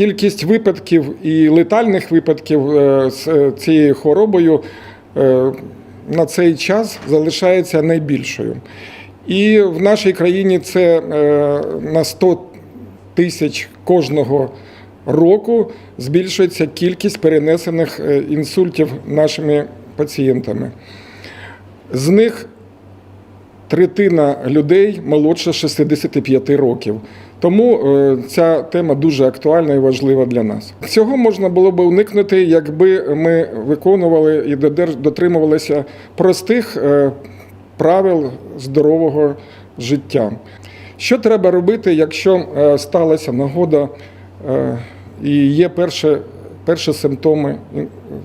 кількість випадків і летальних випадків е, з е, цією хворобою е, на цей час залишається найбільшою. І в нашій країні це на 100 тисяч кожного року збільшується кількість перенесених інсультів нашими пацієнтами. З них третина людей молодше 65 років. Тому е, ця тема дуже актуальна і важлива для нас. Цього можна було б уникнути, якби ми виконували і дотримувалися простих е, правил здорового життя. Що треба робити, якщо е, сталася нагода і є перші, перші симптоми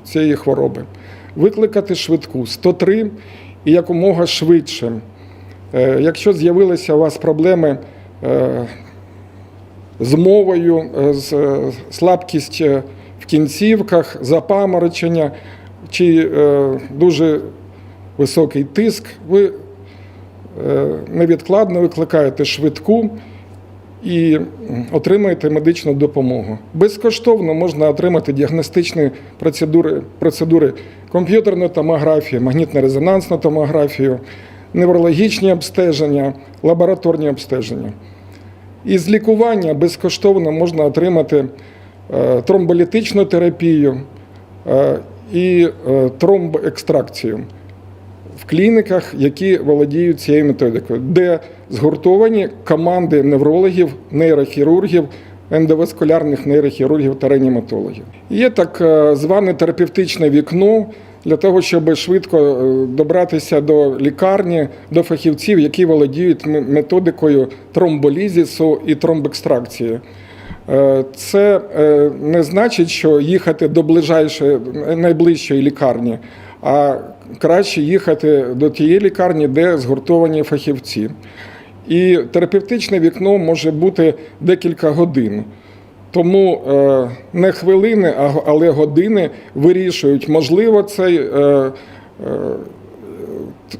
цієї хвороби? Викликати швидку 103 і якомога швидше. Е, Якщо з'явилися у вас проблеми е, з мовою, е, з слабкість в кінцівках, запаморочення чи дуже високий тиск, ви невідкладно викликаєте швидку і отримаєте медичну допомогу. Безкоштовно можна отримати діагностичні процедури, процедури комп'ютерної томографії, магнітно-резонансну томографію, неврологічні обстеження, лабораторні обстеження. Із лікування безкоштовно можна отримати е, тромболітичну терапію е, і е, тромбоекстракцію в клініках, які володіють цією методикою, де згуртовані команди неврологів, нейрохірургів, ендоваскулярних нейрохірургів та реаніматологів. Є так зване терапевтичне вікно для того, щоб швидко е, добратися до лікарні, до фахівців, які володіють методикою тромболізісу і тромбекстракції. Е, Це е, не значить, що їхати до ближайшої найближчої лікарні, а краще їхати до тієї лікарні, де згуртовані фахівці. І терапевтичне вікно може бути декілька годин. Тому е, не хвилини, а але години вирішують, можливо, цей е, е,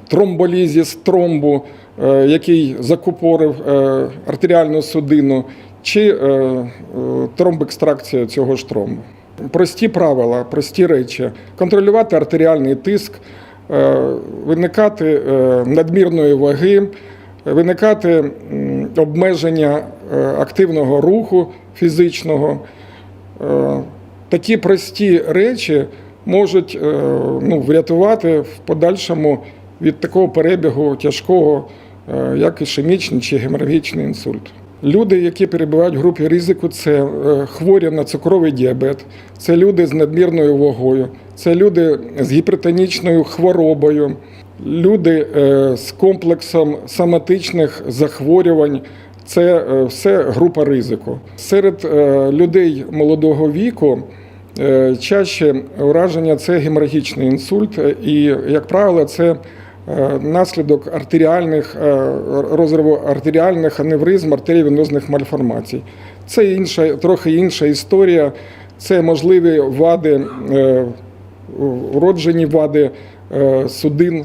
тромболізіс тромбу, який закупорив артеріальну судину, чи тромбекстракція цього ж тромбу. Прості правила, прості речі: контролювати артеріальний тиск, виникати надмірної ваги, виникати обмеження активного руху фізичного. Е, Такі прості речі можуть е, ну, врятувати в подальшому від такого перебігу тяжкого, е, як ішемічний чи геморагічний інсульт. Люди, які перебувають в групі ризику, це е, хворі на цукровий діабет, це люди з надмірною вагою, це люди з гіпертонічною хворобою, люди е, з комплексом соматичних захворювань. Це е, все група ризику. Серед е, людей молодого віку е, чаще ураження це геморагічний інсульт, і, як правило, це наслідок артеріальних розриву артеріальних аневризм, артеріовенозних мальформацій. Це інша, трохи інша історія. Це можливі вади, вроджені вади судин